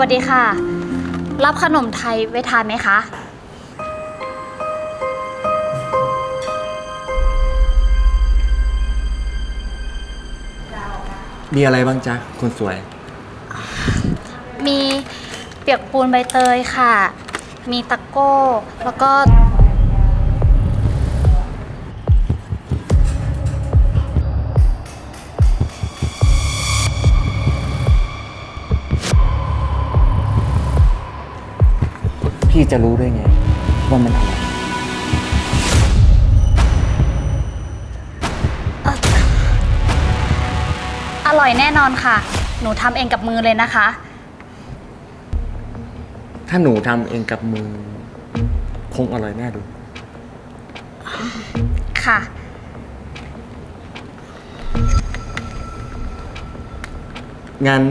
วัสดีค่ะ รับขนมไทยไว้ทานไหมคะ มีอะไรบ้างจ๊ะคนสวย มีเปียกปูนใบเตยค่ะ มีตะโก้ แล้วก็ พี่จะรู้ได้ไง ว่ามันอะไรอร่อยแน่นอนค่ะ หนูทำเองกับมือเลยนะคะ ถ้าหนูทำเองกับมือ คงอร่อยแน่ดู ค่ะ งั้น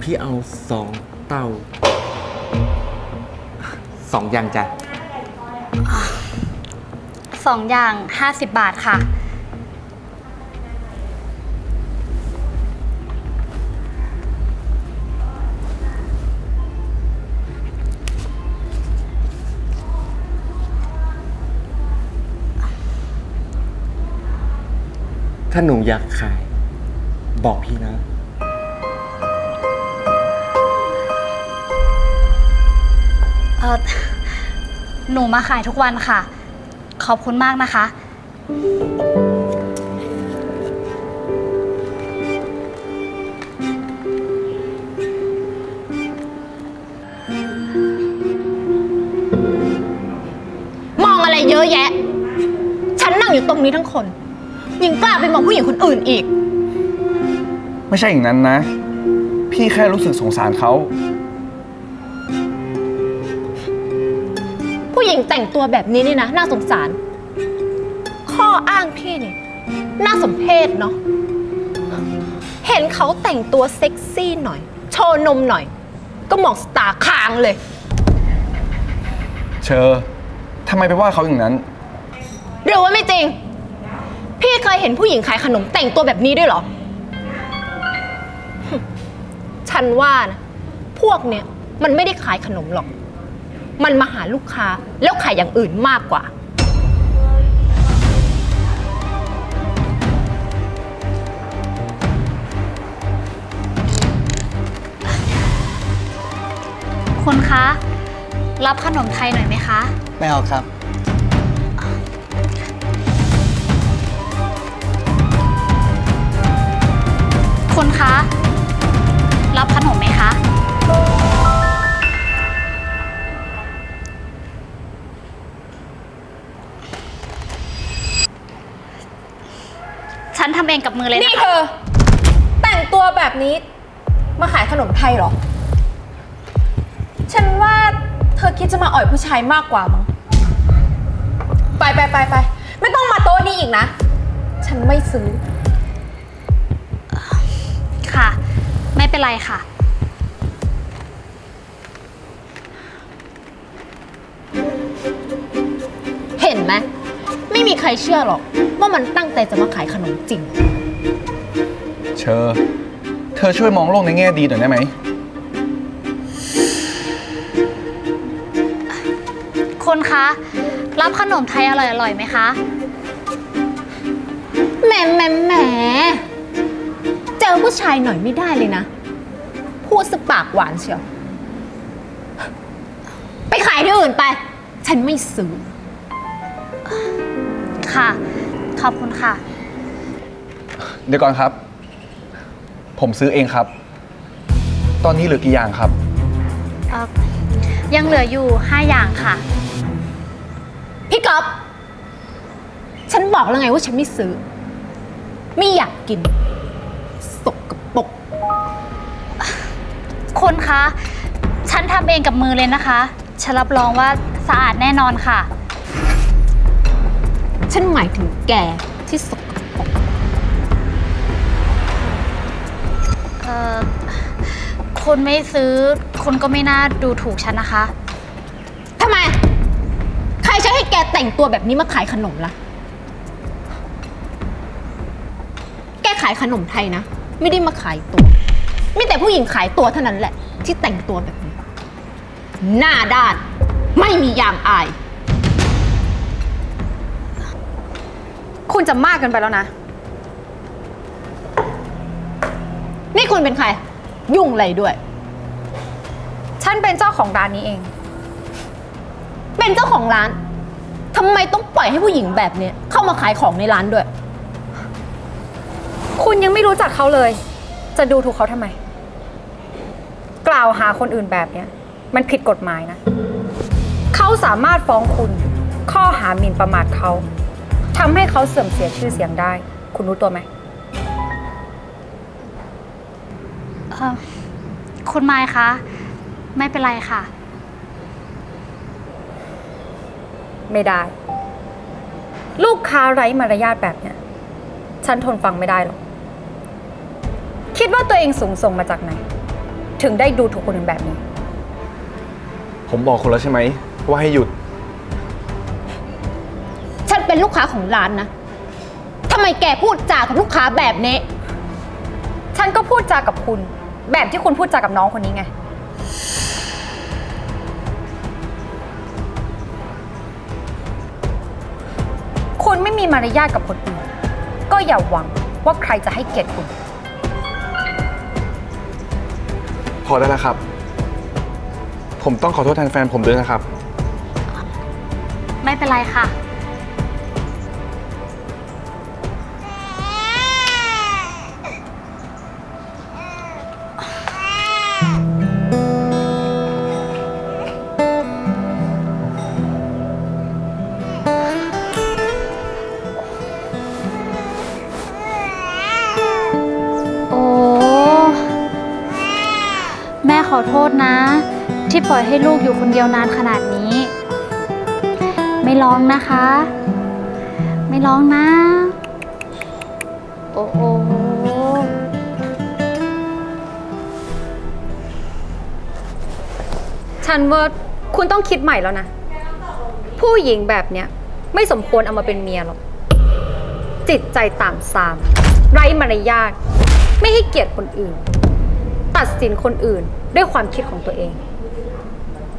พี่เอาสองเต้า สองอย่างจ้ะสองอย่าง 50 บาทค่ะ ถ้าหนูอยากขาย บอกพี่นะ เออหนูมาขายทุกวันค่ะ ขอบคุณมากนะคะ มองอะไรเยอะแยะ ฉันนั่งอยู่ตรงนี้ทั้งคน ยังกล้าไปมองผู้หญิงคนอื่นอีก ไม่ใช่อย่างนั้นนะ พี่แค่รู้สึกสงสารเขา ผู้หญิงแต่งตัวแบบนี้นี่นะน่าสงสาร ข้ออ้างพี่นี่ น่าสมเพชเนาะ เห็นเขาแต่งตัวเซ็กซี่หน่อย โชว์นมหน่อย ก็มองสตาร์ค้างเลย เชอทำไมไปว่าเขาอย่างนั้น หรือว่าไม่จริง พี่เคยเห็นผู้หญิงขายขนมแต่งตัวแบบนี้ด้วยเหรอ ฉันว่านะ พวกเนี้ยมันไม่ได้ขายขนมหรอก มันมาหาลูกค้าแล้วขายอย่างอื่นมากกว่า คุณคะ รับขนมไทยหน่อยไหมคะ ไม่เอาครับ คุณคะ รับขนมไหมคะ ฉันทำเองกับมือเลยนี่นะเธอ แต่งตัวแบบนี้ มาขายขนมไทยเหรอ ฉันว่าเธอคิดจะมาอ่อยผู้ชายมากกว่ามั้งไปไปไปไปไม่ต้องมาโต๊ะนี้อีกนะ ฉันไม่ซื้อ ค่ะ ไม่เป็นไรค่ะ ไม่มีใครเชื่อหรอก ว่ามันตั้งใจจะมาขายขนมจริง เชอเธอช่วยมองโลกในแง่ดีหน่อยได้ไหมคุณคะ รับขนมไทยอร่อยๆไหมคะ แหมแหมแหมเจอผู้ชายหน่อยไม่ได้เลยนะ พูดสปากหวานเชียว ไปขายที่อื่นไป ฉันไม่ซื้อ ค่ะ ขอบคุณค่ะ เดี๋ยวก่อนครับ ผมซื้อเองครับ ตอนนี้เหลือกี่อย่างครับ เอ่อยังเหลืออยู่ 5 อย่างค่ะ พี่ก๊อฟฉันบอกแล้วไงว่าฉันไม่ซื้อ ไม่อยากกิน สกกระปรกคุณคะ ฉันทำเองกับมือเลยนะคะ ฉันรับรองว่าสะอาดแน่นอนค่ะ ฉันหมายถึงแกที่สกปรกเอ่อคุณไม่ซื้อ คุณก็ไม่น่าดูถูกฉันนะคะ ทำไม ใครใช้ให้แกแต่งตัวแบบนี้มาขายขนมล่ะ แกขายขนมไทยนะ ไม่ได้มาขายตัว มีแต่ผู้หญิงขายตัวเท่านั้นแหละ ที่แต่งตัวแบบนี้ หน้าด้าน ไม่มียางอาย คุณจะมากเกินไปแล้วนะ นี่คุณเป็นใคร ยุ่งอะไรด้วย ฉันเป็นเจ้าของร้านนี้เอง เป็นเจ้าของร้านทำไมต้องปล่อยให้ผู้หญิงแบบเนี้ยเข้ามาขายของในร้านด้วย คุณยังไม่รู้จักเขาเลย จะดูถูกเขาทำไม กล่าวหาคนอื่นแบบเนี้ย มันผิดกฎหมายนะ เขาสามารถฟ้องคุณ ข้อหาหมิ่นประมาทเขา ทำให้เขาเสื่อมเสียชื่อเสียงได้ คุณรู้ตัวไหม เอ่อคุณไมค์คะ ไม่เป็นไรค่ะ ไม่ได้ ลูกค้าไร้มารยาทแบบเนี้ย ฉันทนฟังไม่ได้หรอก คิดว่าตัวเองสูงส่งมาจากไหน ถึงได้ดูถูกคนอื่นแบบนี้ ผมบอกคุณแล้วใช่ไหม ว่าให้หยุดฉัน เป็นลูกค้าของร้านนะทำไมแกพูดจากับลูกค้าแบบนี้ ฉันก็พูดจากับคุณ แบบที่คุณพูดจากับน้องคนนี้ไง คุณไม่มีมารยาทกับคนอื่น ก็อย่าหวังว่าใครจะให้เกียรติคุณ พอได้แล้วครับ ผมต้องขอโทษแทนแฟนผมด้วยนะครับ ไม่เป็นไรค่ะ ปล่อยให้ลูกอยู่คนเดียวนานขนาดนี้ ไม่ร้องนะคะ ไม่ร้องนะ โอ้โหฉันว่าคุณต้องคิดใหม่แล้วนะ ผู้หญิงแบบเนี้ยไม่สมควรเอามาเป็นเมียหรอก จิตใจต่ำซาม ไร้มารยาทไม่ให้เกียรติคนอื่น ตัดสินคนอื่นด้วยความคิดของตัวเอง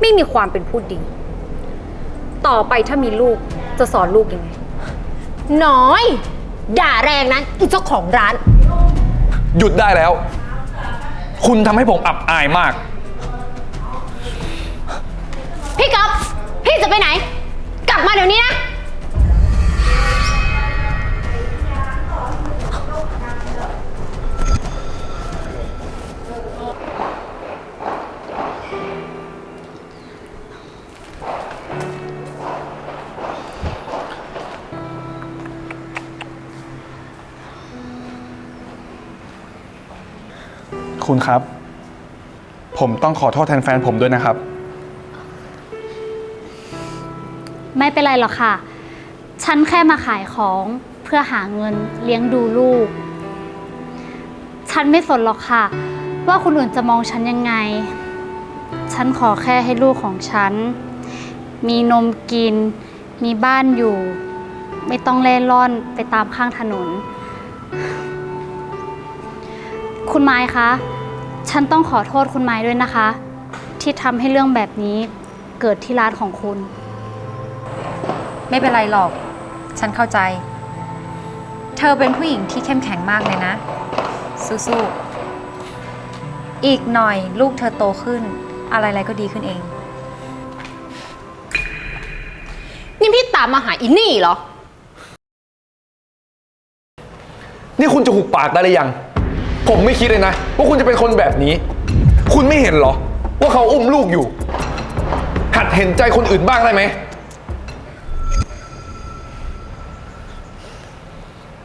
ไม่มีความเป็นผู้ดี ต่อไปถ้ามีลูกจะสอนลูกยังไง น้อย ด่าแรงนะอีเจ้าของร้าน หยุดได้แล้ว คุณทำให้ผมอับอายมาก พี่ก๊อฟพี่จะไปไหน ครับ ผมต้องขอโทษแทนแฟนผมด้วยนะครับ ไม่เป็นไรหรอกค่ะ ฉันแค่มาขายของเพื่อหาเงินเลี้ยงดูลูก ฉันไม่สนหรอกค่ะ ว่าคนอื่นจะมองฉันยังไง ฉันขอแค่ให้ลูกของฉัน มีนมกิน มีบ้านอยู่ ไม่ต้องเล่ร่อนไปตามข้างถนน คุณไม้คะ ฉันต้องขอโทษคุณไม้ด้วยนะคะ ที่ทำให้เรื่องแบบนี้เกิดที่ร้านของคุณ ไม่เป็นไรหรอก ฉันเข้าใจ เธอเป็นผู้หญิงที่เข้มแข็งมากเลยนะ สู้ๆ อีกหน่อยลูกเธอโตขึ้น อะไรๆก็ดีขึ้นเอง นี่พี่ตามมาหาอินนี่เหรอ นี่คุณจะหุบปากได้หรือยัง ผมไม่คิดเลยนะ ว่าคุณจะเป็นคนแบบนี้ คุณไม่เห็นเหรอ ว่าเขาอุ้มลูกอยู่ หัดเห็นใจคนอื่นบ้างได้ไหม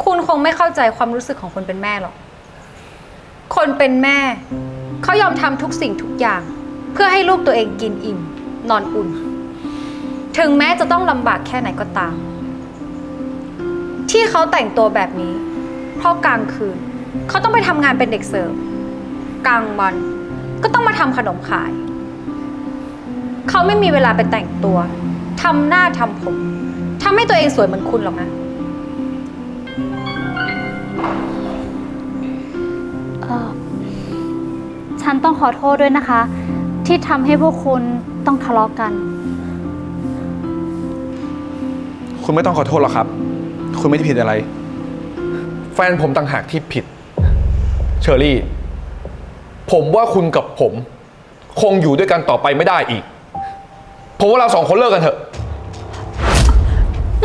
คุณคงไม่เข้าใจความรู้สึกของคนเป็นแม่หรอก คนเป็นแม่ เขายอมทำทุกสิ่งทุกอย่าง เพื่อให้ลูกตัวเองกินอิ่ม นอนอุ่น ถึงแม้จะต้องลำบากแค่ไหนก็ตาม ที่เขาแต่งตัวแบบนี้ เพราะกลางคืน เขาต้องไปทำงานเป็นเด็กเสิร์ฟกลางวันก็ต้องมาทำขนมขาย เขาไม่มีเวลาไปแต่งตัวทำหน้าทำผมทำให้ตัวเองสวยเหมือนคุณหรอกนะ เออฉันฉันต้องขอโทษด้วยนะคะ ที่ทำให้พวกคุณต้องทะเลาะกัน คุณไม่ต้องขอโทษหรอกครับ คุณไม่ได้ผิดอะไร แฟนผมต่างหากที่ผิดเช อรี่ ผมว่าคุณกับผม คงอยู่ด้วยกันต่อไปไม่ได้อีก ผมว่าเราสองคนเลิกกันเถอะ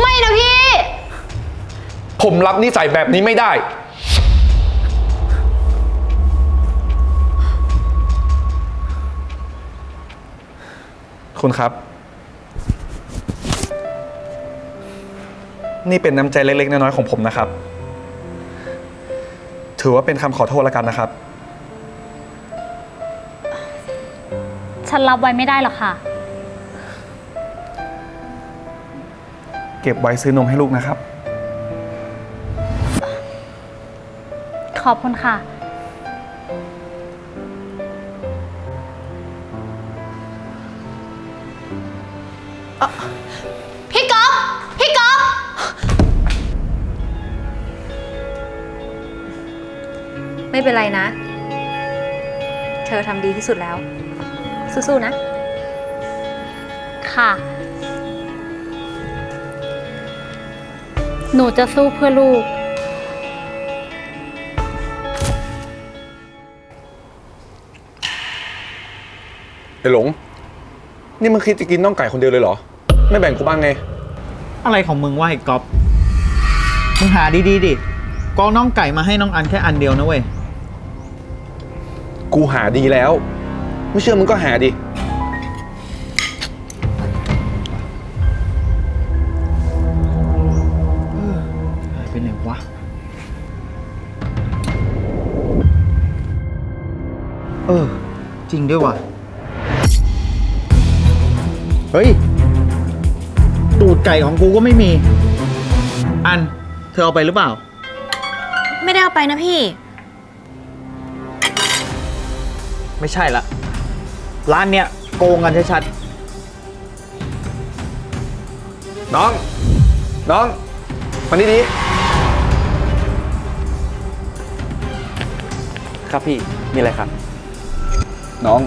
ไม่นะพี่ ผมรับนิสัยแบบนี้ไม่ได้ คุณครับ นี่เป็นน้ำใจเล็กๆ น้อยๆ ของผมนะครับ ถือว่าเป็นคำขอโทษแล้วกันนะครับ ฉันรับไว้ไม่ได้หรอกค่ะ เก็บไว้ซื้อนมให้ลูกนะครับ ขอบคุณค่ะพี่ ไม่เป็นไรนะ เธอทำดีที่สุดแล้ว สู้ๆนะ ค่ะ หนูจะสู้เพื่อลูก ไอ้หลง นี่มึงคิดจะกินน่องไก่คนเดียวเลยเหรอ ไม่แบ่งกูบ้างไง อะไรของมึงว่าไอ้ก๊อฟมึงหาดีๆดิกองน้องไก่มาให้น้องอันแค่อันเดียวนะเว้ย กูหาดีแล้ว ไม่เชื่อมึงก็หาดิ หายไปไหนวะ เออ จริงด้วยว่ะ เฮ้ย ตูดไก่ของกูก็ไม่มี อัน เธอเอาไปหรือเปล่า ไม่ได้เอาไปนะพี่ ไม่ใช่ละ ร้านเนี้ยโกงกันชัดน้อง น้องมานี่ดิครับพี่ มีอะไรครับ น้อง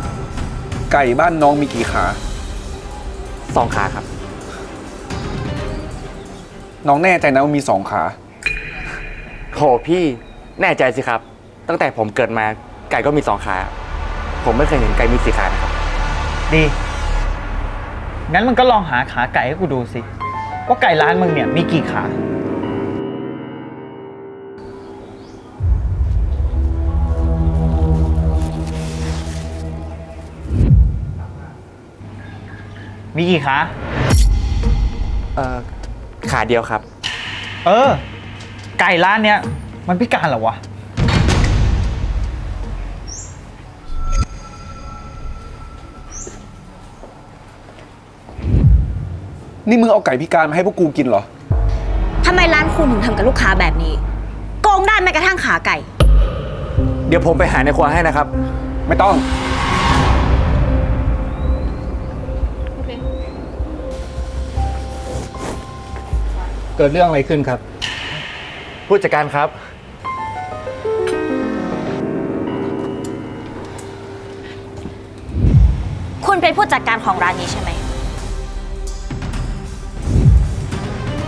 ไก่บ้านน้องมีกี่ขา สองขาครับ น้องแน่ใจนะว่ามีสองขา โหพี่ แน่ใจสิครับ ตั้งแต่ผมเกิดมา ไก่ก็มีสองขา ผมไม่เคยเห็นไก่มีสี่ขานะครับๆดี งั้นมึงก็ลองหาขาไก่ให้กูดูสิ ว่าไก่ร้านมึงเนี่ยมีกี่ขา มีกี่ขา เอ่อ ขาเดียวครับ เออ ไก่ร้านเนี้ยมันพิการเหรอวะ นี่มึงเอาไก่พิการมาให้พวกกูกินเหรอ ทำไมร้านคุณถึงทำกับลูกค้าแบบนี้ โกงได้แม้กระทั่งขาไก่ เดี๋ยวผมไปหาในครัวให้นะครับ ไม่ต้อง เกิดเรื่องอะไรขึ้นครับ ผู้จัดการครับ คุณเป็นผู้จัดการของร้านนี้ใช่ไหม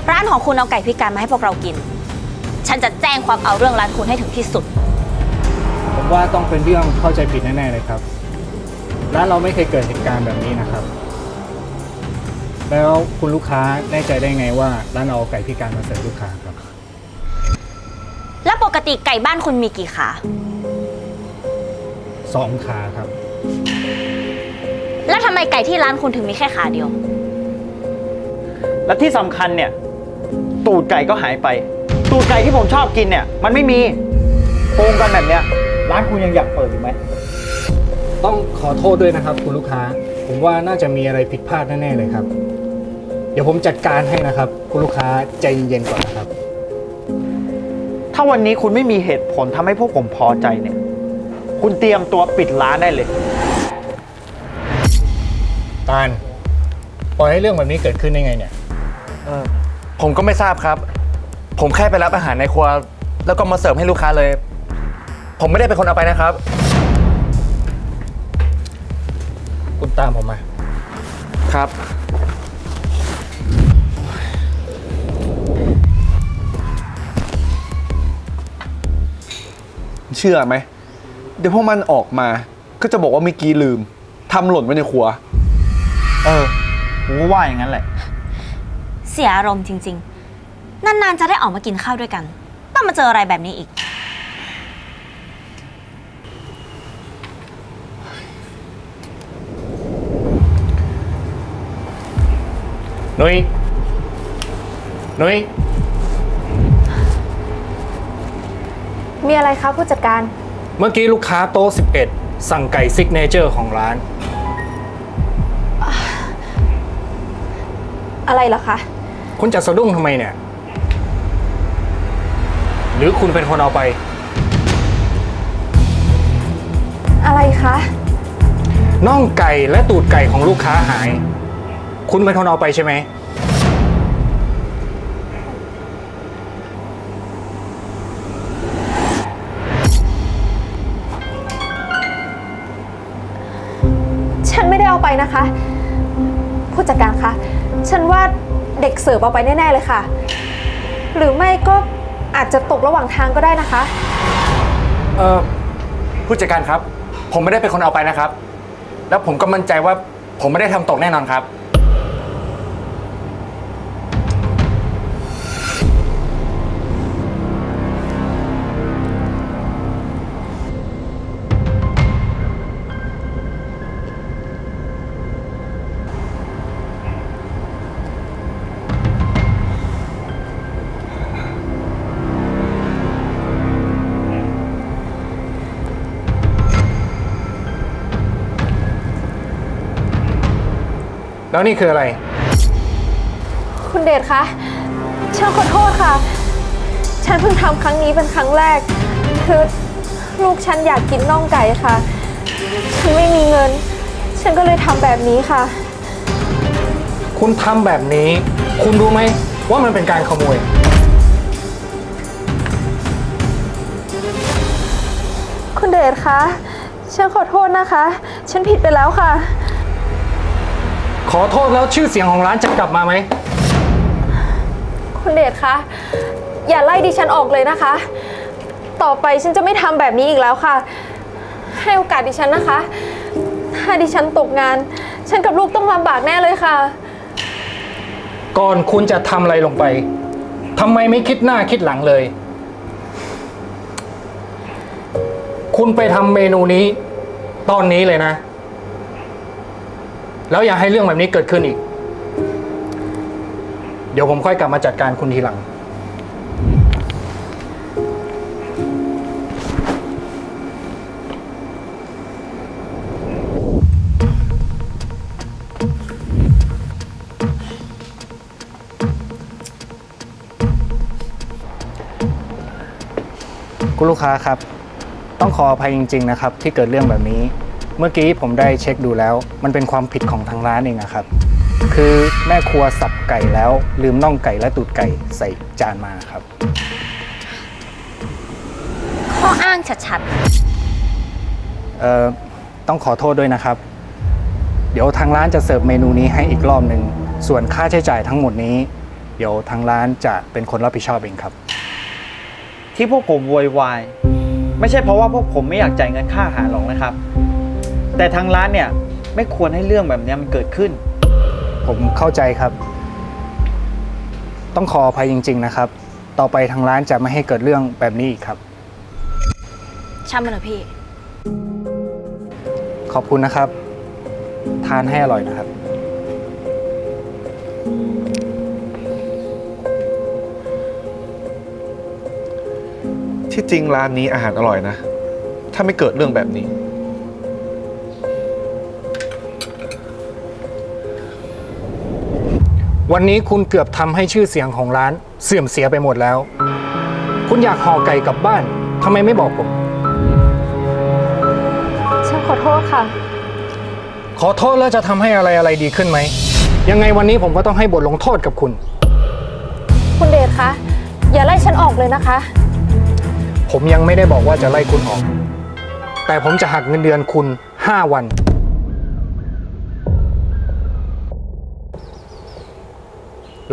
ร้านของคุณเอาไก่พิการมาให้พวกเรากิน ฉันจะแจ้งความเอาเรื่องร้านคุณให้ถึงที่สุด ผมว่าต้องเป็นเรื่องเข้าใจผิดแน่ๆเลยครับ ร้านเราไม่เคยเกิดเหตุการณ์แบบนี้นะครับ แล้วคุณลูกค้าแน่ใจได้ไงว่าร้านเราเอาไก่พิการมาเสิร์ฟลูกค้าครับ แล้วปกติไก่บ้านคุณมีกี่ขา สองขาครับ แล้วทำไมไก่ที่ร้านคุณถึงมีแค่ขาเดียว และที่สำคัญเนี่ย ตูดไก่ก็หายไป ตูดไก่ที่ผมชอบกินเนี่ย มันไม่มีโกงกันแบบเนี้ย ร้านคุณยังอยากเปิดอยู่ไหม ต้องขอโทษด้วยนะครับ คุณลูกค้า ผมว่าน่าจะมีอะไรผิดพลาดแน่ๆเลยครับ เดี๋ยวผมจัดการให้นะครับ คุณลูกค้าใจเย็นๆก่อนนะครับ ถ้าวันนี้คุณไม่มีเหตุผลทำให้พวกผมพอใจเนี่ย คุณเตรียมตัวปิดร้านได้เลย ตาลปล่อยให้เรื่องแบบนี้เกิดขึ้นได้ไงเนี่ย เออ ผมก็ไม่ทราบครับ ผมแค่ไปรับอาหารในครัว แล้วก็มาเสิร์ฟให้ลูกค้าเลย ผมไม่ได้เป็นคนเอาไปนะครับ คุณตามผมมา ครับ เชื่อไหม เดี๋ยวพวกมันออกมา ก็จะบอกว่าเมื่อกี้ลืมทำหล่นไว้ในครัว เออ ผมก็ว่าอย่างนั้นแหละ เสียอารมณ์จริง ๆ นานๆจะได้ออกมากินข้าวด้วยกัน ต้องมาเจออะไรแบบนี้อีก นุ้ยนุ้ยมีอะไรคะผู้จัดการ เมื่อกี้ลูกค้าโต๊ะ11 สั่งไก่ซิกเนเจอร์ของร้าน อะไรเหรอคะ คุณจะสะดุ้งทำไมเนี่ย หรือคุณเป็นคนเอาไป อะไรคะ น่องไก่และตูดไก่ของลูกค้าหาย คุณเป็นคนเอาไปใช่ไหม ฉันไม่ได้เอาไปนะคะ ผู้จัดการคะ ฉันว่า เด็กเสิร์ฟเอาไปแน่ๆเลยค่ะ หรือไม่ก็อาจจะตกระหว่างทางก็ได้นะคะ เออผู้จัดการครับ ผมไม่ได้เป็นคนเอาไปนะครับ แล้วผมก็มั่นใจว่าผมไม่ได้ทำตกแน่นอนครับ แล้วนี่คืออะไร คุณเดชคะ ฉันขอโทษค่ะ ฉันเพิ่งทำครั้งนี้เป็นครั้งแรก คือลูกฉันอยากกินน่องไก่ค่ะ ฉันไม่มีเงิน ฉันก็เลยทำแบบนี้ค่ะ คุณทำแบบนี้ คุณรู้ไหมว่ามันเป็นการขโมย คุณเดชคะ ฉันขอโทษนะคะ ฉันผิดไปแล้วค่ะ ขอโทษแล้วชื่อเสียงของร้านจะกลับมาไหม คุณเดชคะ อย่าไล่ดิฉันออกเลยนะคะ ต่อไปฉันจะไม่ทำแบบนี้อีกแล้วค่ะ ให้โอกาสดิฉันนะคะ ถ้าดิฉันตกงาน ฉันกับลูกต้องลำบากแน่เลยค่ะ ก่อนคุณจะทำอะไรลงไปทำไมไม่คิดหน้าคิดหลังเลย คุณไปทำเมนูนี้ ตอนนี้เลยนะ แล้วอย่าให้เรื่องแบบนี้เกิดขึ้นอีก เดี๋ยวผมค่อยกลับมาจัดการคุณทีหลัง คุณลูกค้าครับ ต้องขออภัยจริง ๆ นะครับ ที่เกิดเรื่องแบบนี้ เมื่อกี้ผมได้เช็คดูแล้ว มันเป็นความผิดของทางร้านเองอะครับ คือแม่ครัวสับไก่แล้ว ลืมน่องไก่และตูดไก่ใส่จานมาครับ ข้ออ้างชัดเอ่อต้องขอโทษด้วยนะครับ เดี๋ยวทางร้านจะเสิร์ฟเมนูนี้ให้อีกรอบหนึ่งส่วนค่าใช้จ่ายทั้งหมดนี้ เดี๋ยวทางร้านจะเป็นคนรับผิดชอบเองครับ ที่พวกผมโวยวาย ไม่ใช่เพราะว่าพวกผมไม่อยากจ่ายเงินค่าอาหารหรอกนะครับ แต่ทางร้านเนี่ยไม่ควรให้เรื่องแบบเนี้ยมันเกิดขึ้น ผมเข้าใจครับ ต้องขออภัยจริง ๆ นะครับ ต่อไปทางร้านจะไม่ให้เกิดเรื่องแบบนี้อีกครับๆช่างมันเถอะพี่ ขอบคุณนะครับ ทานให้อร่อยนะครับ ที่จริงร้านนี้อาหารอร่อยนะ ถ้าไม่เกิดเรื่องแบบนี้ วันนี้คุณเกือบทำให้ชื่อเสียงของร้านเสื่อมเสียไปหมดแล้ว คุณอยากห่อไก่กลับบ้านทำไมไม่บอกผม ฉันขอโทษค่ะ ขอโทษแล้วจะทำให้อะไรอะไรดีขึ้นไหม ยังไงวันนี้ผมก็ต้องให้บทลงโทษกับคุณ คุณเดชคะ อย่าไล่ฉันออกเลยนะคะ ผมยังไม่ได้บอกว่าจะไล่คุณออก แต่ผมจะหักเงินเดือนคุณ 5 วัน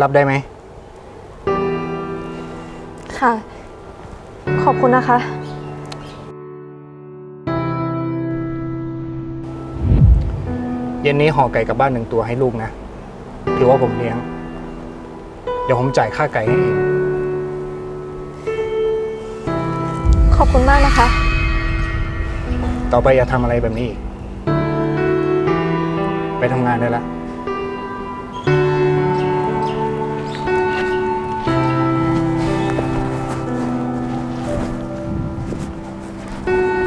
รับได้ไหม ค่ะ ขอบคุณนะคะ เย็นนี้ห่อไก่กลับบ้านหนึ่งตัวให้ลูกนะ ถือว่าผมเลี้ยง เดี๋ยวผมจ่ายค่าไก่ให้เองขอบคุณมากนะคะ ต่อไปอย่าทำอะไรแบบนี้อีกไปทำงานได้ละ